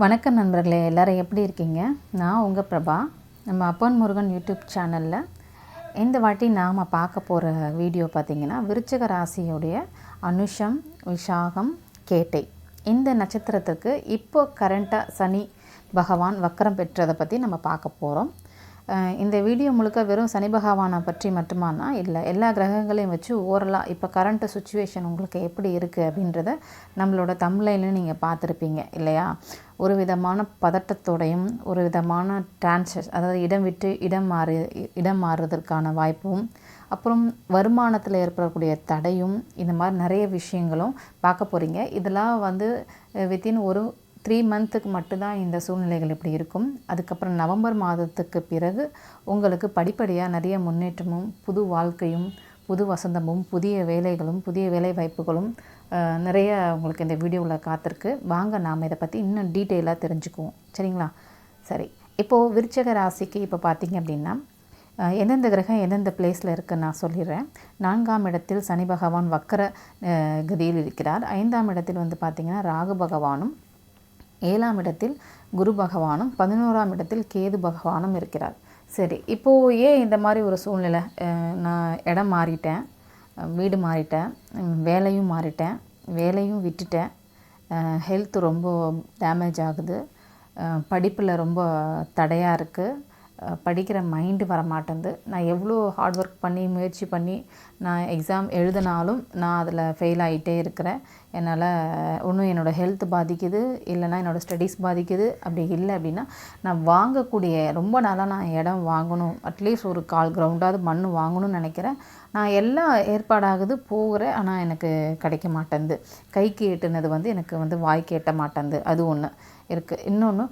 வணக்கம் நண்பர்களே எல்லோரும் எப்படி இருக்கீங்க? நான் உங்கள் பிரபா. நம்ம அப்பன் முருகன் யூடியூப் சேனலில் இந்த வாட்டி நாம் பார்க்க போகிற வீடியோ பார்த்திங்கன்னா விருச்சக ராசியுடைய அனுஷம் விஷாகம் கேட்டை. இந்த நட்சத்திரத்துக்கு இப்போ கரண்ட்டாக சனி பகவான் வக்கரம் பெற்றதை பற்றி நம்ம பார்க்க போகிறோம் இந்த வீடியோ முழுக்க வெறும் சனி பகவானை பற்றி மட்டுமானா? இல்லை எல்லா கிரகங்களையும் வச்சு ஓரலாக இப்போ கரண்ட் சுச்சுவேஷன் உங்களுக்கு எப்படி இருக்குது அப்படின்றத நம்மளோட தமிழ்லையும் நீங்கள் பார்த்துருப்பீங்க இல்லையா? ஒரு விதமான பதட்டத்தோடையும் ஒரு விதமான டிரான்சஸ் அதாவது இடம் விட்டு இடம் மாறி இடம் மாறுவதற்கான வாய்ப்பும் அப்புறம் வருமானத்தில் ஏற்படக்கூடிய தடையும் இந்த மாதிரி நிறைய விஷயங்களும் பார்க்க போகிறீங்க இதெல்லாம் வந்து வித்தின் ஒரு த்ரீ மந்த்துக்கு மட்டும்தான் இந்த சூழ்நிலைகள் இப்படி இருக்கும். அதுக்கப்புறம் நவம்பர் மாதத்துக்கு பிறகு உங்களுக்கு படிப்படியாக நிறைய முன்னேற்றமும் புது வாழ்க்கையும் புது வசந்தமும் புதிய வேலைகளும் புதிய வேலை வாய்ப்புகளும் நிறைய உங்களுக்கு இந்த வீடியோவில் காத்திருக்கு. வாங்க நாம் இதை பற்றி இன்னும் டீட்டெயிலாக தெரிஞ்சுக்குவோம். சரிங்களா? சரி. இப்போது விருச்சக ராசிக்கு இப்போ பார்த்தீங்க அப்படின்னா எந்தெந்த கிரகம் எந்தெந்த பிளேஸில் இருக்குன்னு நான் சொல்லிடுறேன். நான்காம் இடத்தில் சனி பகவான் வக்கர கதியில் இருக்கிறார். ஐந்தாம் இடத்தில் வந்து பார்த்திங்கன்னா ராகு பகவானும் ஏழாம் இடத்தில் குரு பகவானும் பதினோராம் இடத்தில் கேது பகவானும் இருக்கிறார். சரி இப்போது ஏன் இந்த மாதிரி ஒரு சூழ்நிலை நான் இடம் மாறிட்டேன் வீடு மாறிட்டேன் வேலையும் மாறிட்டேன் வேலையும் விட்டுட்டேன் ஹெல்த் ரொம்ப டேமேஜ் ஆகுது படிப்பில் ரொம்ப தடையாக இருக்குது படிக்கிற மைண்டு வர நான் எவ்வளோ ஹார்ட் ஒர்க் பண்ணி முயற்சி பண்ணி நான் எக்ஸாம் எழுதினாலும் நான் அதில் ஃபெயில் ஆகிட்டே இருக்கிறேன். என்னால் ஒன்றும் என்னோடய ஹெல்த் பாதிக்குது இல்லைன்னா என்னோடய ஸ்டடீஸ் பாதிக்குது. அப்படி இல்லை அப்படின்னா நான் வாங்கக்கூடிய ரொம்ப நாளாக நான் இடம் வாங்கணும். அட்லீஸ்ட் ஒரு கால் கிரவுண்டாவது மண் வாங்கணும்னு நினைக்கிறேன். நான் எல்லாம் ஏற்பாடாகுது போகிறேன் ஆனால் எனக்கு கிடைக்க மாட்டேங்குது. கைக்கு எட்டுனது வந்து எனக்கு வந்து வாய்க்கு எட்ட மாட்டேங்குது. அது ஒன்று இருக்குது இன்னொன்று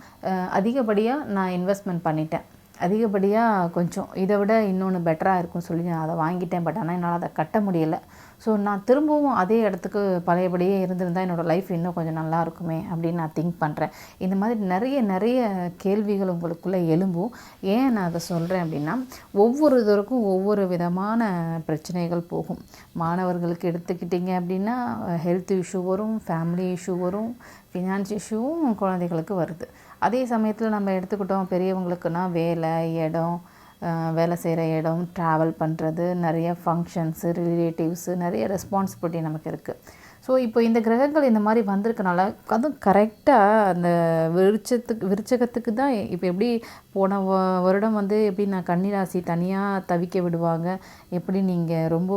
அதிகப்படியாக நான் இன்வெஸ்ட்மெண்ட் பண்ணிட்டேன். அதிகப்படியாக கொஞ்சம் இதை விட இன்னொன்று பெட்டராக இருக்கும்னு சொல்லி நான் அதை வாங்கிட்டேன். பட் ஆனால் என்னால் அதை கட்ட முடியலை. ஸோ நான் திரும்பவும் அதே இடத்துக்கு பழையபடியே இருந்திருந்தால் என்னோடய லைஃப் இன்னும் கொஞ்சம் நல்லா இருக்குமே அப்படின்னு நான் திங்க் பண்ணுறேன் இந்த மாதிரி நிறைய நிறைய கேள்விகள் உங்களுக்குள்ளே எழும்பும். ஏன் நான் அதை சொல்கிறேன் அப்படின்னா ஒவ்வொருத்தருக்கும் ஒவ்வொரு விதமான பிரச்சனைகள் போகும். மாணவர்களுக்கு எடுத்துக்கிட்டிங்க அப்படின்னா ஹெல்த் இஷ்யூ வரும் ஃபேமிலி இஷ்யூ வரும் ஃபினான்ஸ் இஷ்யூவும் குழந்தைகளுக்கு வருது. அதே சமயத்தில் நம்ம எடுத்துக்கிட்டோம் பெரியவங்களுக்குன்னா வேலை இடம் வேலை செய்கிற இடம் ட்ராவல் பண்ணுறது நிறைய ஃபங்க்ஷன்ஸு ரிலேட்டிவ்ஸு நிறைய ரெஸ்பான்சிபிலிட்டி நமக்கு இருக்குது ஸோ இப்போ இந்த கிரகங்கள் இந்த மாதிரி வந்திருக்கனால அதுவும் கரெக்டாக அந்த விருச்சத்துக்கு விருச்சகத்துக்கு தான் இப்போ எப்படி போன வ- வருடம் வந்து எப்படி நான் கன்னிராசி தனியாக தவிக்க விடுவாங்க? எப்படி நீங்கள் ரொம்ப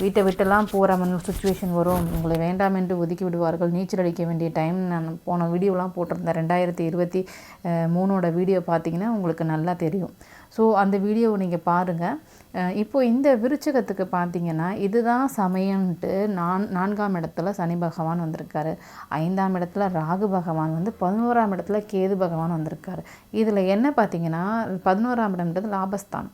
வீட்டை விட்டெல்லாம் போகிற மாதிரி சுச்சுவேஷன் வரும்? உங்களை வேண்டாம் என்று ஒதுக்கி விடுவார்கள். நீச்சல் அடிக்க வேண்டிய டைம் நான் போன வீடியோலாம் போட்டிருந்தேன். ரெண்டாயிரத்தி இருபத்தி மூணோட வீடியோ பார்த்தீங்கன்னா உங்களுக்கு நல்லா தெரியும். ஸோ அந்த வீடியோவை நீங்கள் பாருங்கள் இப்போது இந்த விருச்சகத்துக்கு பார்த்தீங்கன்னா இதுதான் சமயம்ன்ட்டு நான் நான்காம் இடத்துல சனி பகவான் வந்திருக்காரு. ஐந்தாம் இடத்துல ராகு பகவான் வந்து பதினோராம் இடத்துல கேது பகவான் வந்திருக்காரு. இதில் என்ன பார்த்தீங்கன்னா பதினோராம் இடம்ன்றது லாபஸ்தான்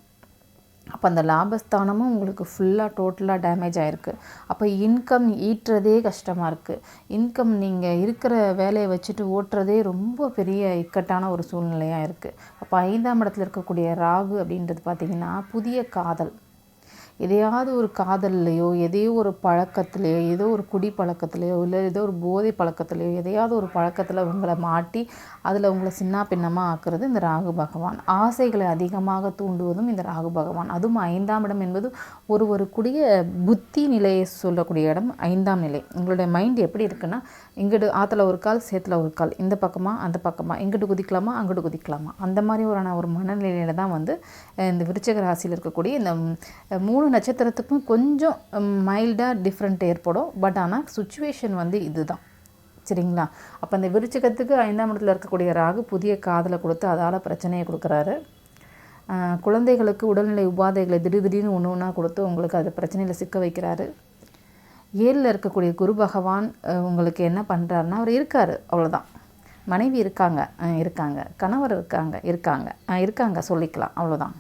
அப்போ அந்த லாபஸ்தானமும் உங்களுக்கு ஃபுல்லாக டோட்டலாக டேமேஜ் ஆகிருக்கு அப்போ இன்கம் ஈட்டுறதே கஷ்டமாக இருக்குது இன்கம் நீங்கள் இருக்கிற வேலையை வச்சுட்டு ஓட்டுறதே ரொம்ப பெரிய இக்கட்டான ஒரு சூழ்நிலையாக இருக்குது அப்போ ஐந்தாம் இடத்துல இருக்கக்கூடிய ராகு அப்படின்றது பார்த்திங்கன்னா புதிய காதல். எதையாவது ஒரு காதல்லையோ எதையோ ஒரு பழக்கத்துலையோ ஏதோ ஒரு குடி பழக்கத்துலையோ இல்லை ஏதோ ஒரு போதை பழக்கத்துலையோ எதையாவது ஒரு பழக்கத்தில் உங்களை மாட்டி அதில் உங்களை சின்ன பின்னமாக ஆக்குறது இந்த ராகு பகவான். ஆசைகளை அதிகமாக தூண்டுவதும் இந்த ராகு பகவான். அதுவும் ஐந்தாம் இடம் என்பது ஒரு ஒரு குடிய புத்தி நிலையை சொல்லக்கூடிய இடம் ஐந்தாம் நிலை. உங்களுடைய மைண்ட் எப்படி இருக்குன்னா இங்கிட்டு ஆற்றுல ஒரு கால் சேத்துல ஒரு கால். இந்த பக்கமாக அந்த பக்கமாக இங்கிட்டு குதிக்கலாமா அங்கிட்டு குதிக்கலாமா? அந்த மாதிரி ஒரு ஒரு மனநிலையில தான் வந்து இந்த விருச்சக ராசியில் இருக்கக்கூடிய இந்த மூணு ஒவ்வொரு நட்சத்திரத்துக்கும் கொஞ்சம் மைல்டாக டிஃப்ரெண்ட் ஏற்படும். பட் ஆனால் சுச்சுவேஷன் வந்து இதுதான். சரிங்களா? அப்போ அந்த விருச்சகத்துக்கு ஐந்தாம் இடத்துல இருக்கக்கூடிய ராகு புதிய காதலை கொடுத்து அதால் பிரச்சனையை கொடுக்குறாரு. குழந்தைகளுக்கு உடல்நிலை உபாதைகளை திடீர் திடீர்னு ஒன்று ஒன்றா கொடுத்து உங்களுக்கு அது பிரச்சனையில் சிக்க வைக்கிறாரு. ஏழில் இருக்கக்கூடிய குரு பகவான் உங்களுக்கு என்ன பண்ணுறாருன்னா அவர் இருக்கார். அவ்வளோதான் மனைவி இருக்காங்க. இருக்காங்க. கணவர் இருக்காங்க. இருக்காங்க. இருக்காங்க. சொல்லிக்கலாம். அவ்வளோதான்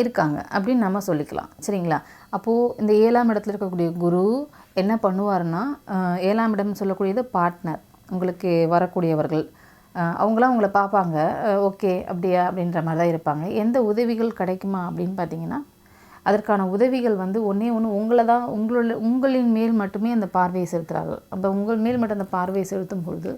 இருக்காங்க அப்படின்னு நம்ம சொல்லிக்கலாம். சரிங்களா? அப்போது இந்த ஏழாம் இடத்துல இருக்கக்கூடிய குரு என்ன பண்ணுவார்னா ஏழாம் இடம் சொல்லக்கூடியது பார்ட்னர் உங்களுக்கு வரக்கூடியவர்கள். அவங்களாம் உங்களை பார்ப்பாங்க. ஓகே அப்படியா அப்படின்ற மாதிரி தான் இருப்பாங்க. எந்த உதவிகள் கிடைக்குமா அப்படின்னு பார்த்தீங்கன்னா அதற்கான உதவிகள் வந்து ஒன்றே ஒன்று உங்களை தான் உங்களோட உங்களின் மேல் மட்டுமே அந்த பார்வையை செலுத்துகிறார்கள் அப்போ உங்கள் மேல் மட்டும் அந்த பார்வையை செலுத்தும் பொழுது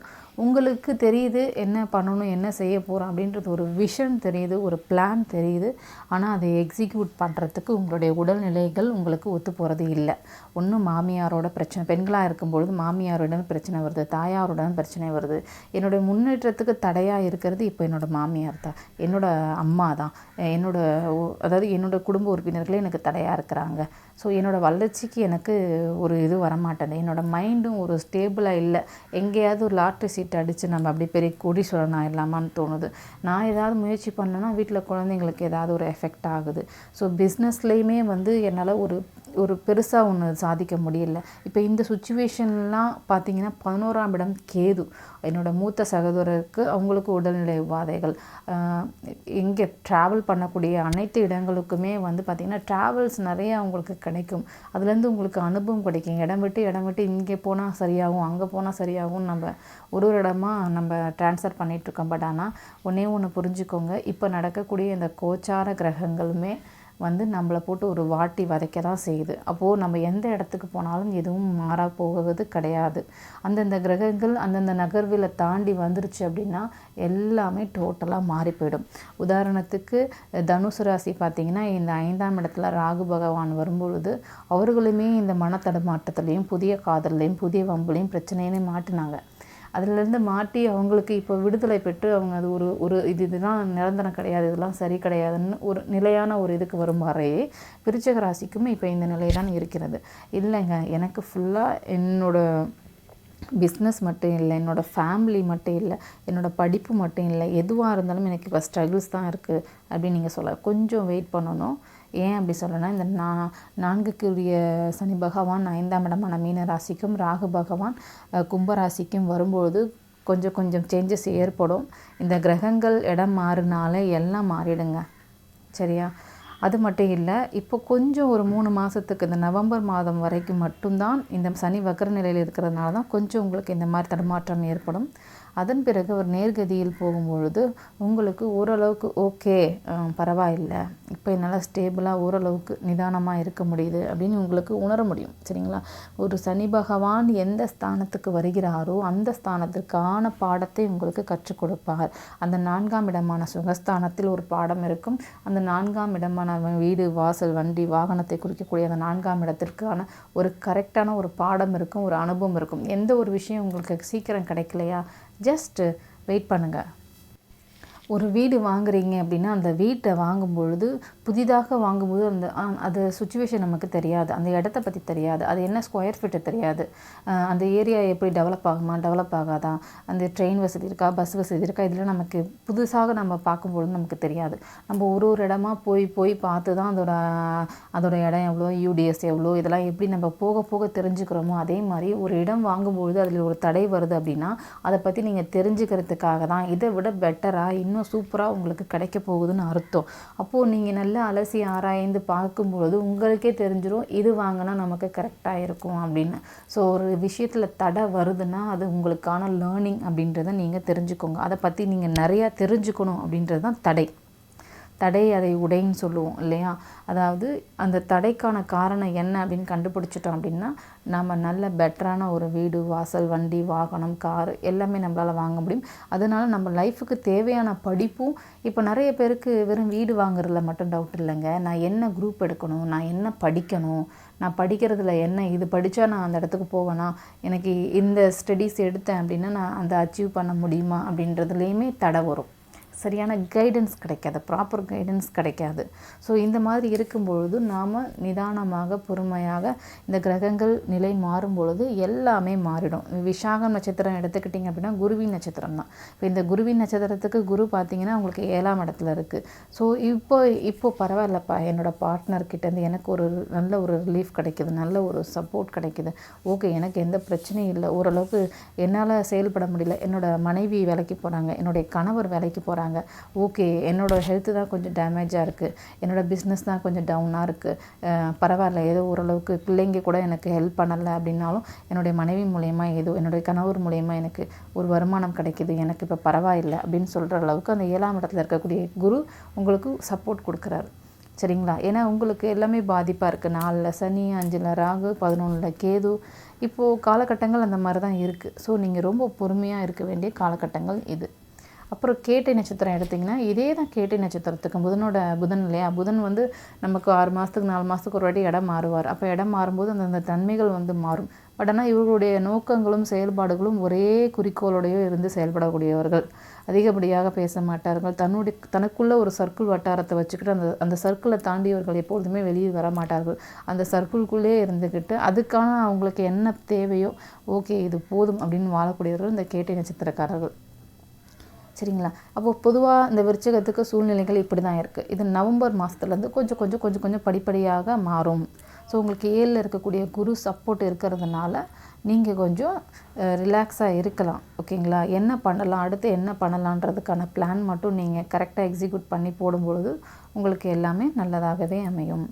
உங்களுக்கு தெரியுது என்ன பண்ணணும் என்ன செய்ய போகிறோம் அப்படின்றது ஒரு விஷன் தெரியுது ஒரு பிளான் தெரியுது. ஆனால் அதை எக்ஸிக்யூட் பண்ணுறதுக்கு உங்களுடைய உடல்நிலைகள் உங்களுக்கு ஒத்து போகிறது இல்லை. ஒன்று மாமியாரோட பிரச்சனை. பெண்களாக இருக்கும்பொழுது மாமியாருடன் பிரச்சனை வருது தாயாருடன் பிரச்சனை வருது. என்னுடைய முன்னேற்றத்துக்கு தடையாக இருக்கிறது இப்போ என்னோடய மாமியார் தான். என்னோட அம்மா தான். என்னோட அதாவது என்னோடய குடும்ப உறுப்பினர்களே எனக்கு தடையாக இருக்கிறாங்க. ஸோ என்னோடய வளர்ச்சிக்கு எனக்கு ஒரு இது வரமாட்டேன். என்னோடய மைண்டும் ஒரு ஸ்டேபிளாக இல்லை. எங்கேயாவது ஒரு லாட்ரி சீட் அடித்து நம்ம அப்படி பெரிய கோடீஸ்வரன் ஆயிடலாமான்னு தோணுது. நான் ஏதாவது முயற்சி பண்ணேன்னா வீட்டில் குழந்தைங்களுக்கு ஏதாவது ஒரு எஃபெக்ட் ஆகுது. ஸோ பிஸ்னஸ்லேயுமே வந்து என்னால் ஒரு ஒரு பெருசாக ஒன்று சாதிக்க முடியல. இப்போ இந்த சுச்சுவேஷன்லாம் பார்த்தீங்கன்னா பதினோராம் இடம் கேது. என்னோடய மூத்த சகோதரருக்கு அவங்களுக்கு உடல்நிலை உபாதைகள். இங்கே ட்ராவல் பண்ணக்கூடிய அனைத்து இடங்களுக்குமே வந்து பார்த்திங்கன்னா ட்ராவல்ஸ் நிறைய அவங்களுக்கு கிடைக்கும். அதுலேருந்து உங்களுக்கு அனுபவம் கிடைக்கும். இடம் விட்டு இடம் விட்டு இங்கே போனால் சரியாகும் அங்கே போனால் சரியாகும் நம்ம ஒரு ஒரு இடமா நம்ம ட்ரான்ஸ்ஃபர் பண்ணிகிட்ருக்கோம் பட் ஆனால் ஒன்றே ஒன்று புரிஞ்சுக்கோங்க. இப்போ நடக்கக்கூடிய இந்த கோச்சார கிரகங்களுமே வந்து நம்மளை போட்டு ஒரு வாட்டி வதைக்க தான் செய்யுது. அப்போது நம்ம எந்த இடத்துக்கு போனாலும் எதுவும் மாறா போகிறது கிடையாது. அந்தந்த கிரகங்கள் அந்தந்த நகர்வில் தாண்டி வந்துருச்சு அப்படின்னா எல்லாமே டோட்டலாக மாறி போயிடும். உதாரணத்துக்கு தனுசு ராசி பார்த்திங்கன்னா இந்த ஐந்தாம் இடத்துல ராகு பகவான் வரும்பொழுது அவர்களுமே இந்த மனத்தடுமாட்டத்துலேயும் புதிய காதல்லையும் புதிய வம்புலையும் பிரச்சனையிலையும் மாட்டினாங்க. அதிலேருந்து மாட்டி அவங்களுக்கு இப்போ விடுதலை பெற்று அவங்க அது ஒரு ஒரு இது இதெல்லாம் நிரந்தரம் கிடையாது இதெல்லாம் சரி கிடையாதுன்னு ஒரு நிலையான ஒரு இதுக்கு வரும் வரையே விருச்சிக ராசிக்கும் இப்போ இந்த நிலை தான் இருக்கிறது. இல்லைங்க எனக்கு ஃபுல்லாக என்னோட பிஸ்னஸ் மட்டும் இல்லை என்னோடய ஃபேமிலி மட்டும் இல்லை என்னோடய படிப்பு மட்டும் இல்லை எதுவாக இருந்தாலும் எனக்கு இப்போ ஸ்ட்ரகிள்ஸ் தான் இருக்குது அப்படின்னு நீங்கள் சொல்ல கொஞ்சம் வெயிட் பண்ணணும். ஏன் அப்படி சொல்லணும்னா இந்த நா நான்குக்குரிய சனி பகவான் ஐந்தாம் இடமான மீன ராசிக்கும் ராகு பகவான் கும்பராசிக்கும் கும்ப ராசிக்கும் வரும்பொழுது கொஞ்சம் கொஞ்சம் சேஞ்சஸ் ஏற்படும். இந்த கிரகங்கள் இடம் மாறினாலே எல்லாம் மாறிடுங்க. சரியா? அது மட்டும் இல்லை இப்போ கொஞ்சம் ஒரு மூணு மாதத்துக்கு இந்த நவம்பர் மாதம் வரைக்கும் மட்டும்தான் இந்த சனி வக்கர நிலையில் இருக்கிறதுனால தான் கொஞ்சம் உங்களுக்கு இந்த மாதிரி தடுமாற்றம் ஏற்படும். அதன் பிறகு ஒரு நேர்கதியில் போகும்பொழுது உங்களுக்கு ஓரளவுக்கு ஓகே பரவாயில்லை. இப்போ என்னால் ஸ்டேபிளாக ஓரளவுக்கு நிதானமாக இருக்க முடியுது அப்படின்னு உங்களுக்கு உணர முடியும். சரிங்களா? ஒரு சனி பகவான் எந்த ஸ்தானத்துக்கு வருகிறாரோ அந்த ஸ்தானத்திற்கான பாடத்தை உங்களுக்கு கற்றுக் கொடுப்பார். அந்த நான்காம் இடமான சுகஸ்தானத்தில் ஒரு பாடம் இருக்கும். அந்த நான்காம் இடமான வீடு வாசல் வண்டி வாகனத்தை குறிக்கக்கூடிய அந்த நான்காம் இடத்திற்கான ஒரு கரெக்டான ஒரு பாடம் இருக்கும் ஒரு அனுபவம் இருக்கும். எந்த ஒரு விஷயம் உங்களுக்கு சீக்கிரம் கிடைக்கலையா? ஜஸ்ட்டு வெயிட் uh, பண்ணுங்கள் ஒரு வீடு வாங்குறீங்க அப்படின்னா அந்த வீட்டை வாங்கும் பொழுது புதிதாக வாங்கும்போது அந்த அது சுச்சுவேஷன் நமக்கு தெரியாது. அந்த இடத்த பற்றி தெரியாது. அது என்ன ஸ்கொயர் ஃபீட்டு தெரியாது. அந்த ஏரியா எப்படி டெவலப் ஆகுமா டெவலப் ஆகாதா? அந்த ட்ரெயின் வசதி இருக்கா பஸ் வசதி இருக்கா? இதெல்லாம் நமக்கு புதுசாக நம்ம பார்க்கும்பொழுது நமக்கு தெரியாது. நம்ம ஒரு ஒரு இடமா போய் போய் பார்த்து தான் அதோட அதோட இடம் எவ்வளோ யூடிஎஸ் எவ்வளோ இதெல்லாம் எப்படி நம்ம போக போக தெரிஞ்சுக்கிறோமோ அதே மாதிரி ஒரு இடம் வாங்கும்பொழுது அதில் ஒரு தடை வருது அப்படின்னா அதை பற்றி நீங்கள் தெரிஞ்சுக்கிறதுக்காக தான் இதை விட பெட்டராக இன்னும் சூப்பராக உங்களுக்கு கிடைக்க போகுதுன்னு அர்த்தம். அப்போது நீங்கள் நல்லா அலசி ஆராய்ந்து பார்க்கும்பொழுது உங்களுக்கே தெரிஞ்சிடும் இது வாங்கினா நமக்கு கரெக்டாக இருக்கும் அப்படின்னு. ஸோ ஒரு விஷயத்தில் தடை வருதுன்னா அது உங்களுக்கான லேர்னிங் அப்படின்றத நீங்கள் தெரிஞ்சுக்கோங்க. அதை பற்றி நீங்கள் நிறையா தெரிஞ்சுக்கணும் அப்படின்றது தான் தடை. தடை அதை உடைன்னு சொல்லுவோம் இல்லையா? அதாவது அந்த தடைக்கான காரணம் என்ன அப்படின்னு கண்டுபிடிச்சிட்டோம் அப்படின்னா நம்ம நல்ல பெட்டரான ஒரு வீடு வாசல் வண்டி வாகனம் கார் எல்லாமே நம்மளால் வாங்க முடியும். அதனால் நம்ம லைஃபுக்கு தேவையான படிப்பும் இப்போ நிறைய பேருக்கு வெறும் வீடு வாங்குறதுல மட்டும் டவுட் இல்லைங்க. நான் என்ன குரூப் எடுக்கணும்? நான் என்ன படிக்கணும்? நான் படிக்கிறதுல என்ன? இது படித்தா நான் அந்த இடத்துக்கு போவேனா? எனக்கு இந்த ஸ்டடீஸ் எடுத்தேன் அப்படின்னா நான் அந்த அச்சீவ் பண்ண முடியுமா அப்படின்றதுலேயுமே தடை வரும். சரியான கைடன்ஸ் கிடைக்காது ப்ராப்பர் கைடன்ஸ் கிடைக்காது. ஸோ இந்த மாதிரி இருக்கும்பொழுது நாம் நிதானமாக பொறுமையாக இந்த கிரகங்கள் நிலை மாறும் பொழுது எல்லாமே மாறிடும். விஷாகம் நட்சத்திரம் எடுத்துக்கிட்டிங்க அப்படின்னா குருவின் நட்சத்திரம் தான். இப்போ இந்த குருவின் நட்சத்திரத்துக்கு குரு பார்த்தீங்கன்னா உங்களுக்கு ஏழாம் இடத்துல இருக்குது ஸோ இப்போ இப்போ பரவாயில்லப்பா என்னோடய பார்ட்னர்கிட்டேருந்து எனக்கு ஒரு நல்ல ஒரு ரிலீஃப் கிடைக்குது நல்ல ஒரு சப்போர்ட் கிடைக்குது. ஓகே எனக்கு எந்த பிரச்சனையும் இல்லை. ஓரளவுக்கு என்னால் செயல்பட முடியல. என்னோடய மனைவி வேலைக்கு போகிறாங்க என்னுடைய கணவர் வேலைக்கு போகிறாங்க ஓகே என்னோட ஹெல்த்து தான் கொஞ்சம் டேமேஜாக இருக்குது என்னோட பிஸ்னஸ் தான் கொஞ்சம் டவுனாக இருக்குது பரவாயில்ல ஏதோ ஓரளவுக்கு பிள்ளைங்க கூட எனக்கு ஹெல்ப் பண்ணலை அப்படின்னாலும் என்னுடைய மனைவி மூலயமா ஏதோ என்னுடைய கணவர் மூலயமா எனக்கு ஒரு வருமானம் கிடைக்கிது எனக்கு இப்போ பரவாயில்லை அப்படின்னு சொல்கிற அளவுக்கு அந்த ஏழாம் இடத்துல இருக்கக்கூடிய குரு உங்களுக்கு சப்போர்ட் கொடுக்குறாரு. சரிங்களா? ஏன்னா உங்களுக்கு எல்லாமே பாதிப்பாக இருக்குது நாலில் சனி அஞ்சில் ராகு பதினொன்றில் கேது. இப்போது காலகட்டங்கள் அந்த மாதிரி தான் இருக்குது ஸோ நீங்கள் ரொம்ப பொறுமையாக இருக்க வேண்டிய காலகட்டங்கள் இது. அப்புறம் கேட்டை நட்சத்திரம் எடுத்திங்கன்னா இதே தான் கேட்டை நட்சத்திரத்துக்கு புதனோட புதன் இல்லையா? புதன் வந்து நமக்கு ஆறு மாதத்துக்கு நாலு மாதத்துக்கு ஒரு வாட்டி இடம் மாறுவார். அப்போ இடம் மாறும்போது அந்தந்த தன்மைகள் வந்து மாறும். பட் ஆனால் இவர்களுடைய நோக்கங்களும் செயல்பாடுகளும் ஒரே குறிக்கோளோடையோ இருந்து செயல்படக்கூடியவர்கள். அதிகப்படியாக பேச மாட்டார்கள். தன்னுடைய தனக்குள்ள ஒரு சர்க்கிள் வட்டாரத்தை வச்சுக்கிட்டு அந்த அந்த சர்க்கிளை தாண்டியவர்கள் எப்பொழுதுமே வெளியே வர மாட்டார்கள். அந்த சர்க்கிள்குள்ளே இருந்துக்கிட்டு அதுக்கான அவங்களுக்கு என்ன தேவையோ ஓகே இது போதும் அப்படின்னு வாழக்கூடியவர்கள் இந்த கேட்டை நட்சத்திரக்காரர்கள். சரிங்களா? அப்போது பொதுவாக இந்த விருச்சகத்துக்கு சூழ்நிலைகள் இப்படி தான் இருக்குது இது நவம்பர் மாதத்துலேருந்து கொஞ்சம் கொஞ்சம் கொஞ்சம் கொஞ்சம் படிப்படியாக மாறும். ஸோ உங்களுக்கு ஏழில் இருக்கக்கூடிய குரு சப்போர்ட் இருக்கிறதுனால நீங்கள் கொஞ்சம் ரிலாக்ஸாக இருக்கலாம். ஓகேங்களா? என்ன பண்ணலாம்? அடுத்து என்ன பண்ணலான்றதுக்கான பிளான் மட்டும் நீங்கள் கரெக்டாக எக்ஸிக்யூட் பண்ணி போடும்பொழுது உங்களுக்கு எல்லாமே நல்லதாகவே அமையும்.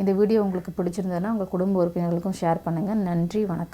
இந்த வீடியோ உங்களுக்கு பிடிச்சிருந்ததுன்னா உங்கள் குடும்ப உறுப்பினர்களுக்கும் ஷேர் பண்ணுங்கள் நன்றி வணக்கம்.